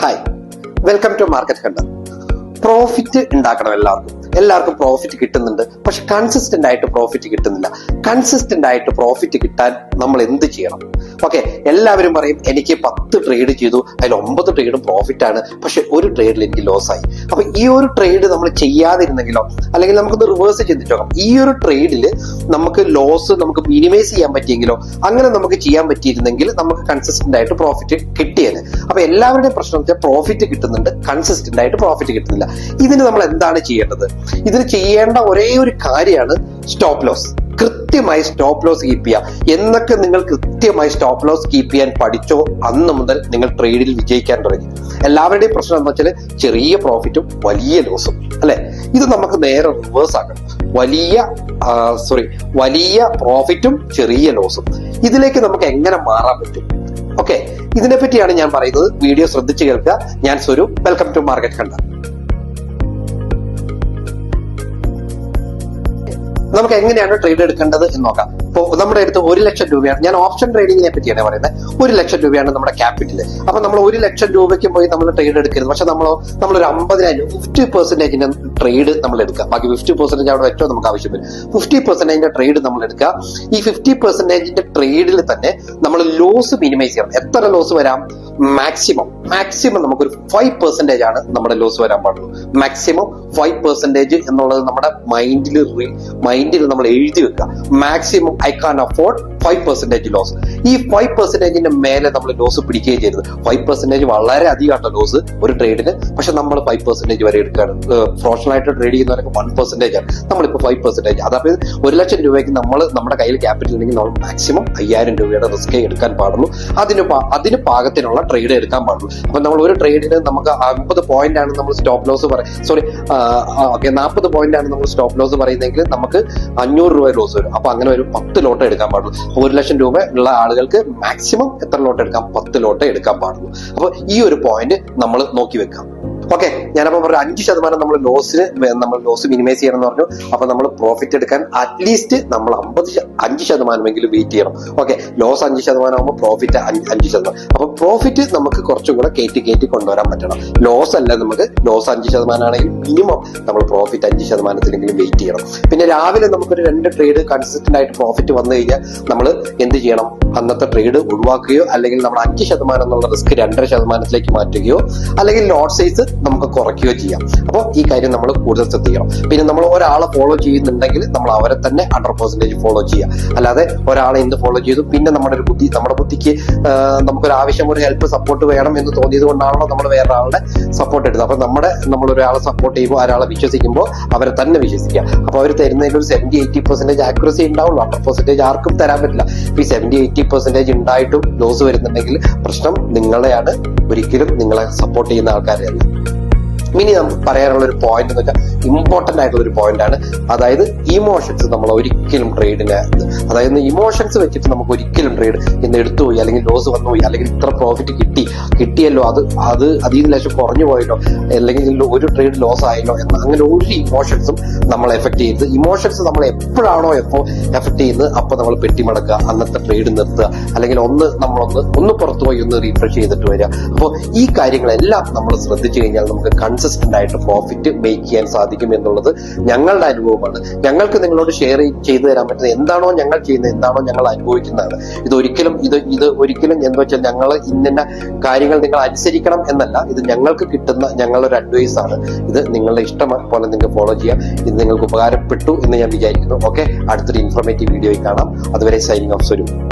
Hi welcome to market hunter profit ഉണ്ടാക്കണം എല്ലാവർക്കും. എല്ലാവർക്കും പ്രോഫിറ്റ് കിട്ടുന്നുണ്ട്. പക്ഷെ കൺസിസ്റ്റന്റ് ആയിട്ട് പ്രോഫിറ്റ് കിട്ടുന്നില്ല. കൺസിസ്റ്റന്റ് ആയിട്ട് പ്രോഫിറ്റ് കിട്ടാൻ നമ്മൾ എന്ത് ചെയ്യണം? ഓക്കെ എല്ലാവരും പറയും എനിക്ക് പത്ത് ട്രേഡ് ചെയ്തു. അതിൽ ഒമ്പത് ട്രേഡും പ്രോഫിറ്റ് ആണ്. പക്ഷെ ഒരു ട്രേഡിൽ എനിക്ക് ലോസ് ആയി. അപ്പൊ ഈ ഒരു ട്രേഡ് നമ്മൾ ചെയ്യാതിരുന്നെങ്കിലോ അല്ലെങ്കിൽ നമുക്കൊന്ന് റിവേഴ്സ് ചെയ്തിട്ട് നോക്കാം. ഈ ഒരു ട്രേഡിൽ നമുക്ക് ലോസ് നമുക്ക് മിനിമൈസ് ചെയ്യാൻ പറ്റിയെങ്കിലോ അങ്ങനെ നമുക്ക് ചെയ്യാൻ പറ്റിയിരുന്നെങ്കിൽ നമുക്ക് കൺസിസ്റ്റന്റ് ആയിട്ട് പ്രോഫിറ്റ് കിട്ടിയത് അപ്പൊ എല്ലാവരുടെയും പ്രശ്നം വെച്ചാൽ പ്രോഫിറ്റ് കിട്ടുന്നുണ്ട് കൺസിസ്റ്റന്റ് ആയിട്ട് പ്രോഫിറ്റ് കിട്ടുന്നില്ല. ഇതിന് നമ്മൾ എന്താണ് ചെയ്യേണ്ടത്? ഇതിന് ചെയ്യേണ്ട ഒരേ ഒരു കാര്യമാണ് സ്റ്റോപ്പ് ലോസ് കൃത്യമായി സ്റ്റോപ്പ് ലോസ് കീപ്പ് ചെയ്യുക എന്നൊക്കെ നിങ്ങൾ കൃത്യമായി സ്റ്റോപ്പ് ലോസ് കീപ്പ് ചെയ്യാൻ പഠിച്ചോ അന്ന് മുതൽ നിങ്ങൾ ട്രേഡിൽ വിജയിക്കാൻ തുടങ്ങി. എല്ലാവരുടെയും പ്രശ്നം എന്താ വെച്ചാൽ ചെറിയ പ്രോഫിറ്റും വലിയ ലോസും അല്ലെ? ഇത് നമുക്ക് നേരെ റിവേഴ്സ് ആക്കണം. വലിയ സോറി വലിയ പ്രോഫിറ്റും ചെറിയ ലോസും ഇതിലേക്ക് നമുക്ക് എങ്ങനെ മാറാൻ പറ്റും? ഓക്കെ ഇതിനെ പറ്റിയാണ് ഞാൻ പറയുന്നത്. വീഡിയോ ശ്രദ്ധിച്ചു കേൾക്കുക. ഞാൻ സ്വരൂപ്. വെൽക്കം ടു മാർക്കറ്റ് കണ്ട നമുക്ക് എങ്ങനെയാണ് ട്രേഡ് എടുക്കേണ്ടത് എന്ന് നോക്കാം. ഇപ്പോൾ നമ്മുടെ അടുത്ത് ഒരു ലക്ഷം രൂപയാണ്. ഞാൻ ഓപ്ഷൻ ട്രേഡിങ്ങിനെ പറ്റിയാണ് പറയുന്നത്. ഒരു ലക്ഷം രൂപയാണ് നമ്മുടെ ക്യാപിറ്റൽ അപ്പൊ നമ്മൾ ഒരു ലക്ഷം രൂപയ്ക്ക് പോയി നമ്മൾ ട്രേഡ് എടുക്കരുത്. പക്ഷെ നമ്മൾ നമ്മളൊരു അമ്പതിനായിരം ഫിഫ്റ്റി പെർസെന്റേജിന്റെ ട്രേഡ് നമ്മൾ എടുക്കുക. ബാക്കി ഫിഫ്റ്റി പെർസെന്റേജ് അവിടെ ഏറ്റവും നമുക്ക് ആവശ്യം വരും. ഫിഫ്റ്റി പെർസെന്റേജിന്റെ ട്രേഡ് നമ്മൾ എടുക്കുക. ഈ ഫിഫ്റ്റി പെർസെന്റേജിന്റെ ട്രേഡിൽ തന്നെ നമ്മൾ ലോസ് മിനിമൈസ് ചെയ്യണം. എത്ര ലോസ് വരാം? മാക്സിമം മാക്സിമം നമുക്കൊരു ഫൈവ് പെർസെന്റേജ് ആണ് നമ്മുടെ ലോസ് വരാൻ പാടുള്ളൂ മാക്സിമം ഫൈവ് പെർസെന്റേജ് എന്നുള്ളത് നമ്മുടെ മൈൻഡിൽ മൈൻഡിൽ നമ്മൾ എഴുതി വെക്കുക. Maximum I can afford five percentage loss ഈ ഫൈവ് പെർസെന്റേജിന്റെ മേലെ നമ്മൾ ലോസ് പിടിക്കുകയും ചെയ്തത് ഫൈവ് പെർസെന്റേജ് വളരെ അധികമാണ് ലോസ് ഒരു ട്രേഡിന് പക്ഷെ നമ്മൾ ഫൈവ് പെർസെന്റേജ് വരെ എടുക്കുകയാണ്. പ്രൊഫഷണൽ ആയിട്ട് ട്രേഡ് ചെയ്യുന്നവരൊക്കെ വൺ പെർസെന്റേജ് ആണ്. നമ്മളിപ്പോൾ ഫൈവ് പെർസെന്റേജ് അതായത് ഒരു ലക്ഷം രൂപയ്ക്ക് നമ്മൾ നമ്മുടെ കയ്യിൽ ക്യാപിറ്റൽ ഉണ്ടെങ്കിൽ നമ്മൾ മാക്സിമം അയ്യായിരം രൂപയുടെ റിസ്ക് എടുക്കാൻ പാടുള്ളൂ. അതിന് അതിന് പാകത്തിനുള്ള ട്രേഡ് എടുക്കാൻ പാടുള്ളൂ. അപ്പൊ നമ്മൾ ഒരു ട്രേഡിന് നമുക്ക് അമ്പത് പോയിന്റ് ആണ് നമ്മൾ സ്റ്റോപ്പ് ലോസ് പറയും സോറി ഓക്കെ നാൽപ്പത് പോയിന്റ് ആണ് നമ്മൾ സ്റ്റോപ്പ് ലോസ് പറയുന്നതെങ്കിൽ നമുക്ക് അഞ്ഞൂറ് രൂപ ലോസ് വരും. അപ്പൊ അങ്ങനെ ഒരു പത്ത് ലോട്ട് എടുക്കാൻ പാടുള്ളൂ. ഒരു ലക്ഷം രൂപ ഉള്ള ആളുകൾക്ക് മാക്സിമം എത്ര ലോട്ട് എടുക്കാം? പത്ത് ലോട്ട് എടുക്കാൻ പാടുള്ളൂ. അപ്പൊ ഈ ഒരു പോയിന്റ് നമ്മൾ നോക്കി വെക്കാം. ഓക്കെ ഞാനപ്പോ പറഞ്ഞു അഞ്ച് ശതമാനം നമ്മൾ ലോസ് നമ്മൾ ലോസ് മിനിമൈസ് ചെയ്യണം എന്ന് പറഞ്ഞു. അപ്പൊ നമ്മൾ പ്രോഫിറ്റ് എടുക്കാൻ അറ്റ്ലീസ്റ്റ് നമ്മൾ അമ്പത് അഞ്ച് ശതമാനമെങ്കിലും വെയിറ്റ് ചെയ്യണം. ഓക്കെ ലോസ് അഞ്ച് ശതമാനം ആകുമ്പോൾ പ്രോഫിറ്റ് അഞ്ച് ശതമാനം. അപ്പൊ പ്രോഫിറ്റ് നമുക്ക് കുറച്ചും കൂടെ കയറ്റി കയറ്റി കൊണ്ടുവരാൻ പറ്റണം. ലോസ് അല്ല നമുക്ക് ലോസ് അഞ്ച് ശതമാനമാണെങ്കിൽ മിനിമം നമ്മൾ പ്രോഫിറ്റ് അഞ്ച് ശതമാനത്തിലെങ്കിലും വെയിറ്റ് ചെയ്യണം. പിന്നെ രാവിലെ നമുക്കൊരു രണ്ട് ട്രേഡ് കൺസിസ്റ്റന്റ് ആയിട്ട് പ്രോഫിറ്റ് വന്നു കഴിഞ്ഞാൽ നമ്മൾ എന്ത് ചെയ്യണം? അന്നത്തെ ട്രേഡ് ഒഴിവാക്കുകയോ അല്ലെങ്കിൽ നമ്മൾ അഞ്ച് ശതമാനം എന്നുള്ള റിസ്ക് രണ്ടര ശതമാനത്തിലേക്ക് മാറ്റുകയോ അല്ലെങ്കിൽ ലോട്ട് സൈസ് നമുക്ക് കുറയ്ക്കുകയോ ചെയ്യാം. അപ്പോൾ ഈ കാര്യം നമ്മൾ കൂടുതൽ ശ്രദ്ധിക്കണം. പിന്നെ നമ്മൾ ഒരാളെ ഫോളോ ചെയ്യുന്നുണ്ടെങ്കിൽ നമ്മൾ അവരെ തന്നെ ഹൺഡ്രഡ് പെർസെന്റേജ് ഫോളോ ചെയ്യുക. അല്ലാതെ ഒരാളെ എന്ത് ഫോളോ ചെയ്തു? പിന്നെ നമ്മുടെ ഒരു ബുദ്ധി നമ്മുടെ ബുദ്ധിക്ക് നമുക്കൊരു ആവശ്യം ഒരു ഹെൽപ്പ് സപ്പോർട്ട് വേണം എന്ന് തോന്നിയത് കൊണ്ടാണല്ലോ നമ്മൾ വേറെ ആളുടെ സപ്പോർട്ട് എടുത്തത്. അപ്പൊ നമ്മുടെ നമ്മൾ ഒരാളെ സപ്പോർട്ട് ചെയ്യുമ്പോൾ ഒരാളെ വിശ്വസിക്കുമ്പോൾ അവരെ തന്നെ വിശ്വസിക്കുക. അപ്പൊ അവർ തരുന്നതിൽ ഒരു സെവന്റി എയ്റ്റി പെർസെന്റേജ് ആക്യുറസി ഉണ്ടാവുള്ളൂ. ഹൺഡ്രഡ് പെർസെന്റേജ് ആർക്കും തരാൻ പറ്റില്ല. ഈ സെവന്റി എയ്റ്റി പെർസെന്റേജ് ഉണ്ടായിട്ടും ലോസ് വരുന്നുണ്ടെങ്കിൽ പ്രശ്നം നിങ്ങളെയാണ്. ഒരിക്കലും നിങ്ങളെ സപ്പോർട്ട് ചെയ്യുന്ന ആൾക്കാരെയല്ല. ഇനി നമുക്ക് പറയാനുള്ള ഒരു പോയിന്റ് എന്ന് വെച്ചാൽ ഇമ്പോർട്ടന്റ് ആയിട്ടുള്ള ഒരു പോയിന്റ് ആണ്. അതായത് ഇമോഷൻസ് നമ്മൾ ഒരിക്കലും ട്രേഡിന് അതായത് ഇമോഷൻസ് വെച്ചിട്ട് നമുക്ക് ഒരിക്കലും ട്രേഡ് ഇന്ന് എടുത്തു പോയി അല്ലെങ്കിൽ ലോസ് വന്നു പോയി അല്ലെങ്കിൽ ഇത്ര പ്രോഫിറ്റ് കിട്ടി കിട്ടിയല്ലോ അത് അത് അതിൽ നിന്ന് ലക്ഷം കുറഞ്ഞു പോയല്ലോ അല്ലെങ്കിൽ ഒരു ട്രേഡ് ലോസ് ആയല്ലോ എന്ന അങ്ങനെ ഒരു ഇമോഷൻസും നമ്മൾ എഫക്ട് ചെയ്ത്. ഇമോഷൻസ് നമ്മൾ എപ്പോഴാണോ എപ്പോ എഫക്ട് ചെയ്യുന്നത് അപ്പൊ നമ്മൾ പെട്ടിമടക്കുക അന്നത്തെ ട്രേഡ് നിർത്തുക അല്ലെങ്കിൽ ഒന്ന് നമ്മളൊന്ന് ഒന്ന് പുറത്തു പോയി ഒന്ന് റീഫ്രഷ് ചെയ്തിട്ട് വരിക. അപ്പോൾ ഈ കാര്യങ്ങളെല്ലാം നമ്മൾ ശ്രദ്ധിച്ചു കഴിഞ്ഞാൽ നമുക്ക് കൺസിസ്റ്റന്റ് ആയിട്ട് പ്രോഫിറ്റ് മേക്ക് ചെയ്യാൻ സാധിക്കും എന്നുള്ളത് ഞങ്ങളുടെ അനുഭവമാണ്. ഞങ്ങൾക്ക് നിങ്ങളോട് ഷെയർ ചെയ്തു തരാൻ പറ്റുന്നത് എന്താണോ ഞങ്ങൾ ചെയ്യുന്നത് എന്താണോ ഞങ്ങൾ അനുഭവിക്കുന്നതാണ്. ഇത് ഒരിക്കലും ഇത് ഇത് ഒരിക്കലും എന്താ വെച്ചാൽ ഞങ്ങൾ ഇന്ന കാര്യങ്ങൾ നിങ്ങൾ അനുസരിക്കണം എന്നല്ല. ഇത് ഞങ്ങൾക്ക് കിട്ടുന്ന ഞങ്ങളൊരു അഡ്വൈസ് ആണ്. ഇത് നിങ്ങളുടെ ഇഷ്ടം പോലെ നിങ്ങൾ ഫോളോ ചെയ്യാം ഇത് നിങ്ങൾക്ക് ഉപകാരപ്പെട്ടു എന്ന് ഞാൻ വിചാരിക്കുന്നു. ഓക്കെ അടുത്തൊരു ഇൻഫോർമേറ്റീവ് വീഡിയോയിൽ കാണാം. അതുവരെ സൈനിങ് ഓഫ് സ്വരൂപ്